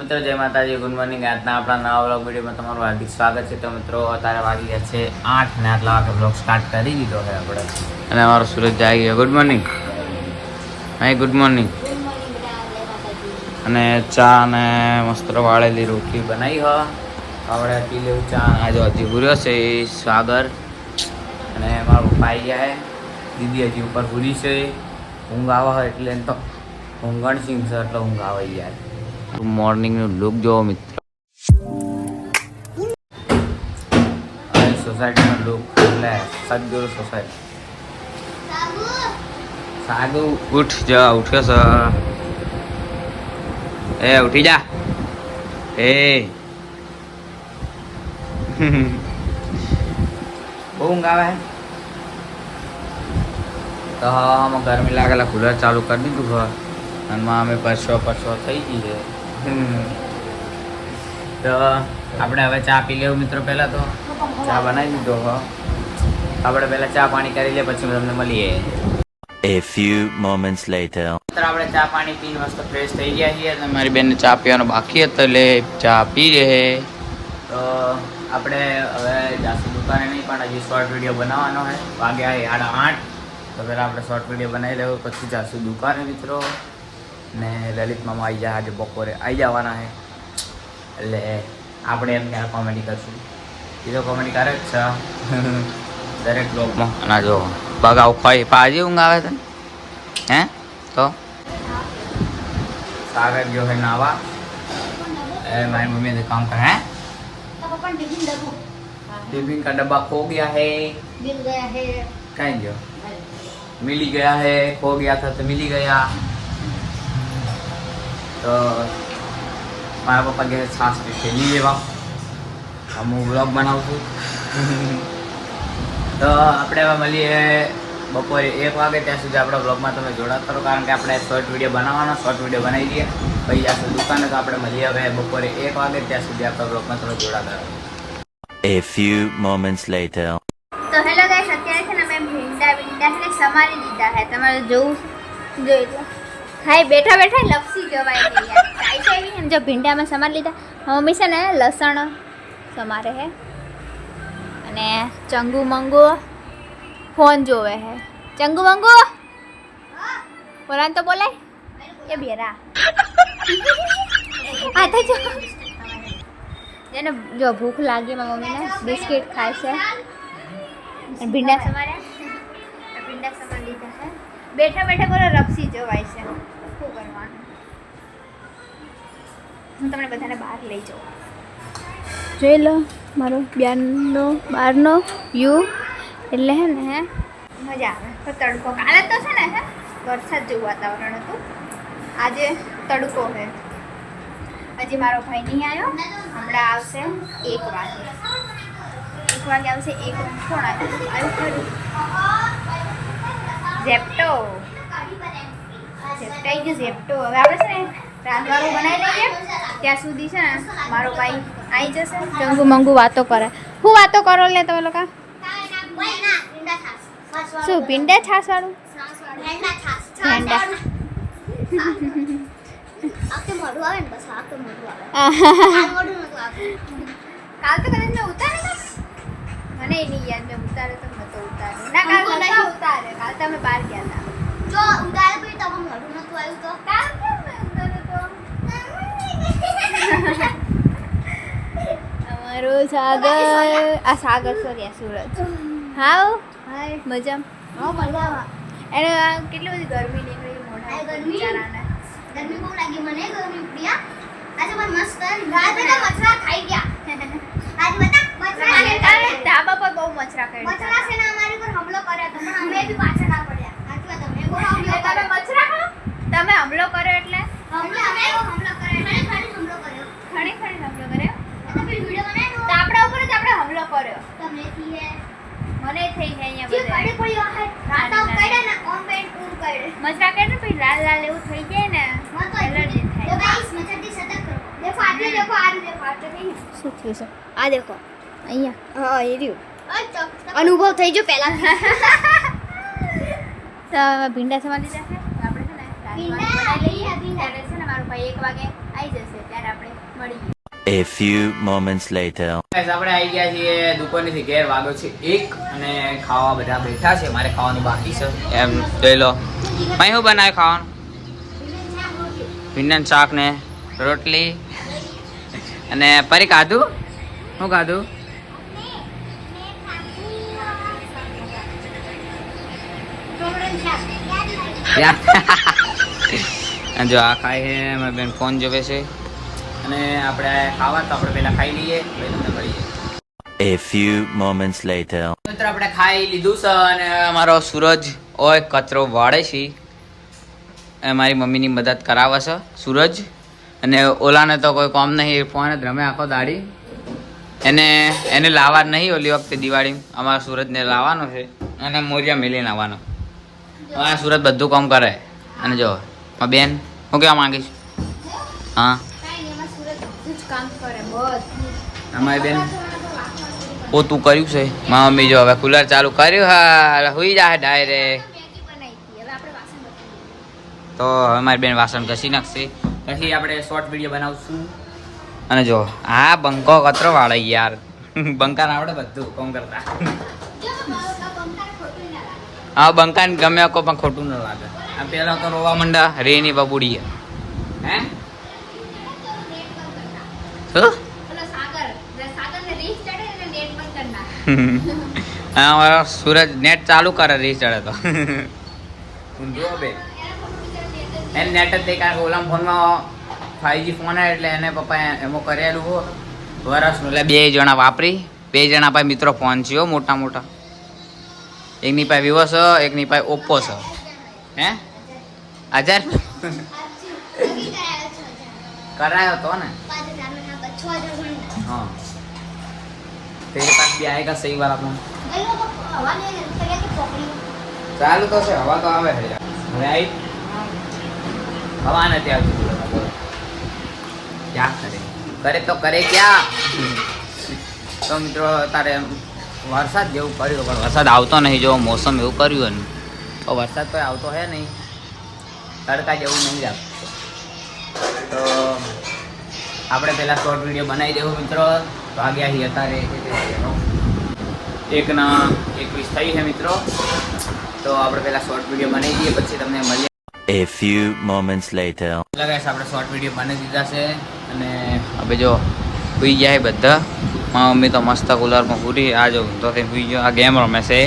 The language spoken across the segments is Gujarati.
મિત્રો, જય માતાજી. Good morning. આજના આપણા નવા બ્લોગ વિડીયોમાં તમારું હાર્દિક સ્વાગત છે. તો મિત્રો, અત્યારે વાગી ગયા છે આઠ ને આટલા વાગે બ્લોગ સ્ટાર્ટ કરી દીધો છે આપણે. અને અમારો સુરત જાય ગયો. Good morning. Hi good morning. અને ચા ને મસ્ત વાળેલી રોટલી બનાવી હો. આપણે પી લેવું ચા. આજે હજી ભૂર્યો છે એ સાગર અને મારો ભાઈ ગયા દીદી હજી ઉપર ભૂરી છે. ઊંઘ આવે એટલે તો ઊંઘણ સિંગ છે, એટલે ઊંઘ આવે યાર. મોર્નિંગનું લુક જોવો મિત્ર. સોસાયટીનો લુક એટલે સદગુરુ સોસાયટી સાગુ ઉઠ જા ઉઠ્યો સર એ, ઉઠી જા. એ. બહુ ઊંઘ આવે. તો આમાં ગરમી લાગેલા કુલર ચાલુ કરી દીધું ઘર અને અમે પરસો પરસો થઈ ગઈ છે. તો આપણે હવે ચા પી લેવું મિત્રો પહેલાં તો. ચા બનાવી દીધો હો. આપણે પહેલાં ચા પાણી કરી લે પછી તમને મળીએ. A few moments later. આપણે ચા પાણી પીને મસ્ત ફ્રેશ થઈ ગયા છીએ અને મારી બેનને ચા પીવાનો બાકી હતો એટલે ચા પી રહે. તો આપણે હવે જાસુ દુકાને નહીં પણ હજી શોર્ટ વીડિયો બનાવવાનો છે. વાગ્યા સાડા આઠ. તો પહેલાં આપણે શોર્ટ વીડિયો બનાવી લેવું પછી જાસુ દુકાને મિત્રો. ને લલિત મામા આવી જાય આજે બપોરે આવી જવાના છે એટલે આપણે એમ ક્યારે કોમેડી કરશું એ તો કોમેડી કરે જ છે દરેક બ્લોગમાં અને જો બગાવ ખાઈ પાજી ઊંઘ આવે છે હે તો સાગર ગયો है नावा ए मारी मम्मी ने काम कर है टिफिन का डब्बा खो गया है मिल गया है कहीं गयो मिल ही गया है खो गया था तो मिल ही गया તો મારા પપ્પા કહે છાસ થેલી લેવા આમ હું વ્લોગ બનાવું છું। તો આપણે હવે મળીએ બપોરે એક વાગે ત્યાં સુધી આપણા બ્લોગમાં તમે જોડાતા રહો કારણ કે આપણે શોર્ટ વીડિયો બનાવવાનો શોર્ટ વીડિયો બનાવી દઈએ. પછી આ દુકાને તો આપણે મળીએ હવે બપોરે એક વાગે ત્યાં સુધી આપણા બ્લોગમાં તમે જોડાતા રહો. A few moments later. તો હેલો ગાઈસ અત્યારે છે ને મેં ભીંડા ભીંડા છે ને સમારી દીધા છે. તમારે જોવું જોઈ લો ખાઈ બેઠા બેઠા લપસી જવાય ચાઈ ચાઈ ને જો ભીંડામાં સમાર લીધા. મમ્મી છે ને લસણ સમારે હે. અને ચંગુ મંગુ ફોન જોવે હે. ચંગુ મંગુ? બોલાન તો બોલાય. એ બેરા. આ તો જો. જેને જો ભૂખ લાગી મારા મમ્મીને બિસ્કિટ ખાય છે. ભીંડા સમારે ભીંડા સમાર લીધા છે. બેઠા બેઠા બોલો રપસી જોવાય છે. હું તમને બધાને બહાર લઈ જાઉં. જોઈ લો મારો બ્યાનનો બહારનો વ્યૂ એટલે હે ને હે. મજા આવે. તો તડકો. કાલે તો છે ને હે વરસાદ જેવું વાતાવરણ હતું. આજે તડકો છે હજી મારો ભાઈ નહીં આવ્યો હમણાં આવશે એક વાગે. એક વાગે આવશે એક કોણ આવ્યું? ખરું. ઝેપ્ટો. ઝેપ્ટાઈ ગયું ઝેપ્ટો. હવે આપણે છે ને? રાંધવાનું બનાવી લઈએ ત્યાં સુધી છે ને મારો ભાઈ આવી જશે જંગુ મંગુ વાતો કરે. હું વાતો કરો લે તમે લોકો. શું ભીંડા છાસ વાળું. કાલ તો કદાચ મેં ઉતાર્યો મને નહીં યાદ મેં ઉતાર્યો તો નતો ઉતાર્યો. ના કાલ નતો ઉતાર્યો. કાલ તમે બહાર ગયા હતા તો અમારો સાગર. આ સાગર સોરી આ સુરત. હાવ હાય મજા એને આ કેટલી બધી ગરમી નીકળી મોઢા ગરમી? ગરમી બહુ લાગી મને ગરમી પ્રિયા આજે પણ મસ્ત. રાત બધા મચ્છરા ખાઈ ગયા. આજ બધા મચ્છરા અને તારે ધાબા પર બહુ મચ્છરા ખાઈ મચ્છરા છે ને અમારી પર હમલો કર્યો તો પણ અમે બી પાછળ ના પડ્યા. વાત અમે બહુ હમલો તમે કર્યો. મચ્છરા તમે હમલો કર્યો એટલે? હમલો અમે બહુ હુમલો કર્યો ઘણી ઘણી હુમલો કર્યો ઘણી ખરી હમલો કર્યો તો પેલી વિડિયો બનાવ્યો તો આપણા ઉપર જ આપણે હમલો હે મને થઈ છે અહીંયા બધે પડે ને ઓન પૂર કરે ને પછી લાલ લાલ એવું થઈ જાય ને મત તો એલર્જી તો ગાઈસ મચ્છર સતર્ક રહો દેખો આટલે દેખો આ રીતે ફાટે થઈ શું થયું છે? આ દેખો. અહીંયા. હા એ રહ્યું. અનુભવ થઈ ગયો પહેલા તો ભીંડા સમા લીધા છે. આપણે છે ને ભીંડા. છે ને મારો ભાઈ એક વાગે આવી જશે. ત્યારે આપણે મળીએ. A few moments later. Guys, આપણે આવી ગયા છીએ દુકાનેથી ઘેર વાગો છે એક અને ખાવા બધા બેઠા છે. મારે ખાવાનું બાકી છે. એમ જોઈ લો. મેં શું બનાવે ખાવાનું? ભીંડાનું શાક ને રોટલી અને પરી ખાધું? શું ખાધું? જો આ ખાય છે મારી બેન ફોન જોવે છે. અને આપણે ખાવા તો આપણે પહેલાં ખાઈ લઈએ પછી તમને મળીએ. A few moments later. મિત્રો આપણે ખાઈ લીધું છે અને અમારો સૂરજ ઓય કચરો વાળે છે. એ મારી મમ્મીની મદદ કરાવે છે સૂરજ. અને ઓલાને તો કોઈ કામ નહીં ફોન જ રમે આખો દાડી. એને એને લાવવા નહીં ઓલી વખતે દિવાળી. અમારા સૂરજને લાવવાનો છે અને મોરિયા મેલીને આવવાનો આ સુરત બધું કામ કરે. અને જો બેન હું કહેવા માંગીશ? હા કાંઈ નહીં એમાં સુરત બધું જ કામ કરે બધું અમારી બેન પોતું કર્યું છે. મારા મમ્મી જો હવે કુલર ચાલુ કર્યું. હા હુઈ જાય ડાયરેક્ટ તો હવે મારી બેન વાસણ ઘસી નાખશે. પછી આપણે શોર્ટ વીડિયો બનાવશું. અને જો, આ બંકો કચરો વાળે યાર. બંકાને આવડે બધું, કોમ કરતા. હા, બંકાને ગમે કો પણ ખોટું ન લાગે. આ પેલા તો રોવા મંડા રેની બબુડી હે? શું પેલો સાગર જે સાગરને રીસ ચડે ને નેટ બંધ કરી નાખે હા અમારો સૂરજ નેટ ચાલુ કરે રીસ ચડે તો ઊંધો બે. એને નેટ જ દે કારણ કે ઓલા ફોનમાં ફાઈવજી ફોન આવે એટલે એને પપ્પા એમાં કરેલું હો. વરસનું એટલે બે જણા વાપરી બે જણા પાસે મિત્રો ફોન છે મોટા મોટા. એકની પાસે વિવો છે એકની પાસે ઓપ્પો છે. હે? હજાર? કરાયો તો ને. हाँ तेरे पास भी आएगा सही वाला फोन ચાલુ તો છે હવા તો આવે છે હવે આવી હવા નથી આવતી બોલો. ક્યાં કરે કરે તો કરે ક્યાં તો મિત્રો તારે વરસાદ જેવું કર્યું પણ વરસાદ આવતો નહીં જો મોસમ એવું કર્યું ને તો વરસાદ તો આવતો હે નહીં તડકા જેવું નહીં લાગતું તો આપણે પહેલાં શોર્ટ વિડીયો બનાવી દેવું મિત્રો વાગ્યા હી. અત્યારે એકના એકવીસ થઈ છે મિત્રો. તો આપણે પહેલાં શોર્ટ વીડિયો બનાવી દઈએ પછી તમને મળીએ. A few moments later. guys, આપણે શોર્ટ વીડિયો બનાવી દીધા છે. અને હવે જો સુઈ જાય બધા. મારા મમ્મી તો મસ્ત કુલરમાં પૂરી આ જો તો તે સુઈ ગયો આ ગેમ રમે છે.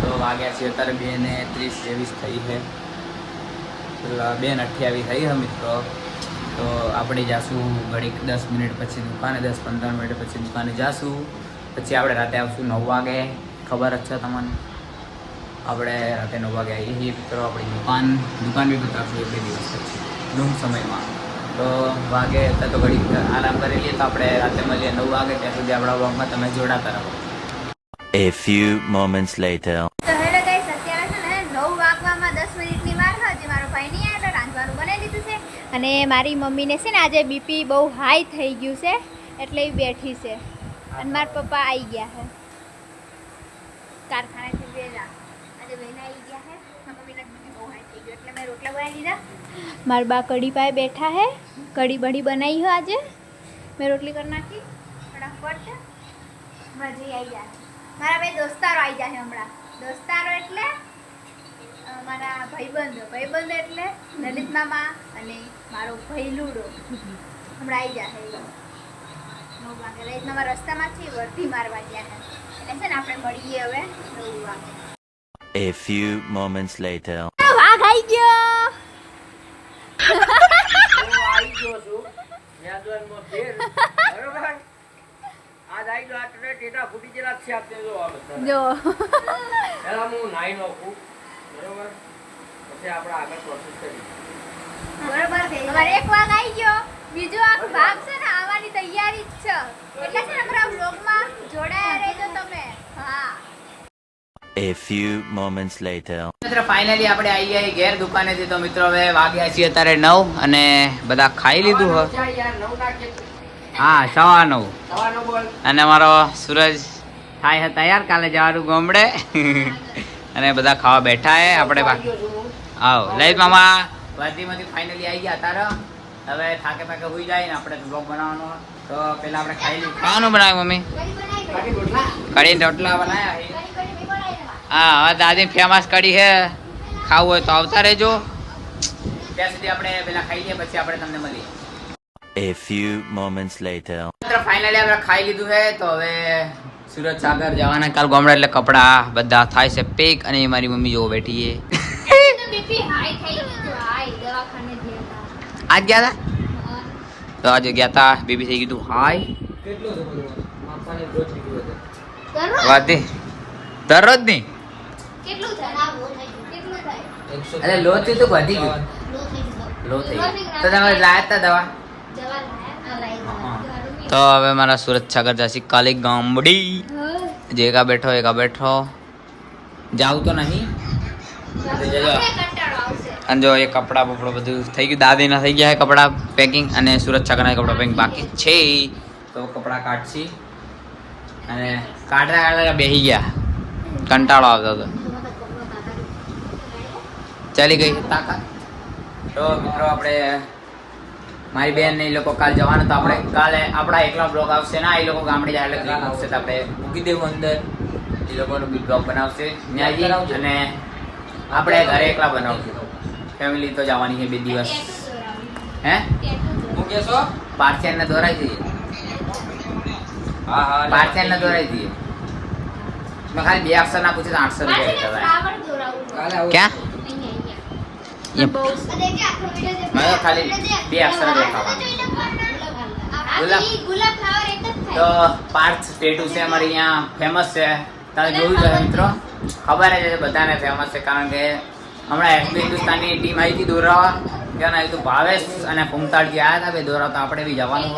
તો વાગ્યા છે અત્યારે બે ને ત્રીસ જેવીસ થઈ છે. બે ને અઠ્યાવીસ થઈ છે મિત્રો. તો આપણે જાશું ઘડીક દસ મિનિટ પછી દુકાને, દસ પંદર મિનિટ પછી દુકાને જાશું. પછી આપણે રાતે આવશું નવ વાગે. ખબર જ છે તમને? આપણે રાતે નવ વાગે આવીએ છીએ. મિત્રો, આપણી દુકાન દુકાન બી બતાવશું એક બે દિવસ પછી, ટૂંક સમયમાં. તો વાગે, અત્યારે તો ઘડીક આરામ કરી લઈએ તો આપણે રાતે મળીએ નવ વાગે. ત્યાં સુધી આપણા બ્લોગમાં તમે જોડાતા રહો. A few moments later. અને મારી મમ્મીને છે ને આજે બીપી બહુ હાઈ થઈ ગયું છે, એટલે એ બેઠી છે. અને મારા પપ્પા આવી ગયા છે. કારખાનેથી વેલા આજે વહેલા આવી ગયા છે. બહુ હાઈ થઈ ગયું, એટલે મેં રોટલા બનાવી દીધા. મારા બા કઢી પાસે બેઠા છે. કઢી બઢી બનાવી હોય આજે. મેં રોટલી કરી નાખી. ફટાફટ. ભાજી આવી જાય મારા બે દોસ્તારો આવી જાય હમણાં. દોસ્તારો એટલે મારા ભાઈબંધો. ભાઈબંધ એટલે, લલિત મામા અને મારો ભાઈ લૂડો હમણાં આવી જાય નવ વાગે. લલિત મામા રસ્તામાંથી વર્ધી મારવા ગયા છે એટલે છે ને આપણે મળીએ હવે નવ વાગે. A few moments later. વાઘ આવી ગયો. જો બરોબર? અમારે એક વાઘ આવી ગયો. બીજો આખો ભાગ છે ને આવવાની તૈયારી જ છે. એટલે છે ને અમારા વ્લોગમાં જોડાયા રહેજો તમે. હા. A few moments later. મિત્રો ફાઇનલી આપણે આવી ગયા ઘેર દુકાનેથી તો મિત્રો હવે વાગ્યા છીએ અત્યારે નવ અને બધા ખાઈ લીધું હો હા સવા નવ. અને મારો સૂરજ થાય હતા તૈયાર કાલે જવાનું ગોમડે. અને બધા ખાવા બેઠા હે. આપણે આવ આવો. લઈ મામા. વાદીમાંથી ફાઇનલી આવી ગયા તારા. હવે થાકે થાકે હોઈ જાય ને આપણે બ્લોગ બનાવવાનો તો પેલા આપણે ખાઈ લઈએ. ખાવાનું બનાવ્યું મમ્મી? કઢી બનાવી કઢી રોટલા બનાવ્યા. હા હવે દાદી ફેમસ કઢી છે ખાવું હોય તો આવતા રહેજો. ત્યાં સુધી આપણે પેલા ખાઈ લઈએ પછી આપણે તમને મળીએ. A few moments later. Finally આપણે ખાઈ લીધું છે તો હવે સુરત સાગર જવાના. કાલ ગોમડા એટલે કપડા બધા થાય છે પેક અને મારી મમ્મી જો બેઠી છે તો બીપી હાઈ થઈ ગયું હાઈ દવાખાને ગયા આજ ગયા હતા તો આજે ગયા હતા બેબી થઈ કીધું હાય. વાતે દરરોજ નહીં. કેટલું થાય? કેટલું થાય? અરે લો થી તો વધી ગયું. લો થઈ તો તમે લાયા હતા દવા? હવે મારા સુરત સાગર જાસી કાલે ગામડી. જે એકા બેઠો એકા બેઠો. જાવ તો નહીં. અને જો એ કપડાં બપડો બધું થઈ ગયું, દાદીના થઈ ગયા કપડાં પેકિંગ અને સુરત છકના કપડાં પેકિંગ બાકી છે તો કપડાં કાઢશી. અને કાઢતા કાઢતા બેસી ગયા. કંટાળો આવતો હતો. ચાલી ગઈ. તાકાત. તો મિત્રો આપણે મારી બેન ને એ લોકો કાલ જવાના, તો આપણે કાલે આપણા એકલા બ્લોગ આવશે ના, એ લોકો ગામડે જાય એટલે ક્લિક આવશે, તો આપણે મૂકી દેવું અંદર. એ લોકોનો બી બ્લોગ બનાવશે. અને આપણે ઘરે એકલા બનાવશું. ફેમિલી તો જવાની છે બે દિવસ. હે? પાર્સેલ ને દોરાઈ દઈએ પાર્સેલ ને દોરાઈ દઈએ મેં ખાલી બે અક્ષર ના પૂછે તો આઠસો રૂપિયા લેતા હતા ક્યાં? અહીંયા. મેં તો ખાલી બે અક્ષર જ લખાવવાના ગુલાબ. ગુલાબ ફ્લાવર એક જ તો થાય પાર્થ સ્ટેટુ છે અમારે અહીંયા ફેમસ છે. તમે જોયું છે મિત્રો. ખબર જ છે બધાને ફેમસ છે કારણ કે હમણાં એસબી હિન્દુસ્તાનની ટીમ આવી હતી દોરાવા. ક્યાં આવ્યું તો ભાવેશ અને ફૂમતાળજી આવ્યા હતા ભાઈ દોરાવા તો આપણે બી જવાનું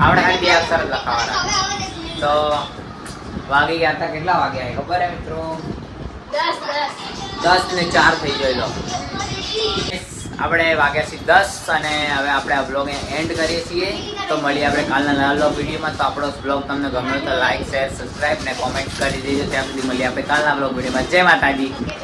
આપણે ખાલી બે અક્ષર જ લખાવાના. તો વાગી ગયા હતા, કેટલા વાગ્યા ખબર હે મિત્રો? દસ ને ચાર થઈ ગયેલો આપણે વાગ્યા છીએ દસ અને હવે આપણે આ બ્લોગ એન્ડ કરીએ છીએ. તો મળીએ આપણે કાલના નાનો વિડીયોમાં. તો આપણો બ્લોગ તમને ગમ્યો તો લાઈક શેર સબસ્ક્રાઈબ ને કોમેન્ટ કરી દેજો. ત્યાં સુધી મળીએ આપણે કાલના બ્લોગ વિડીયોમાં. જય માતાજી.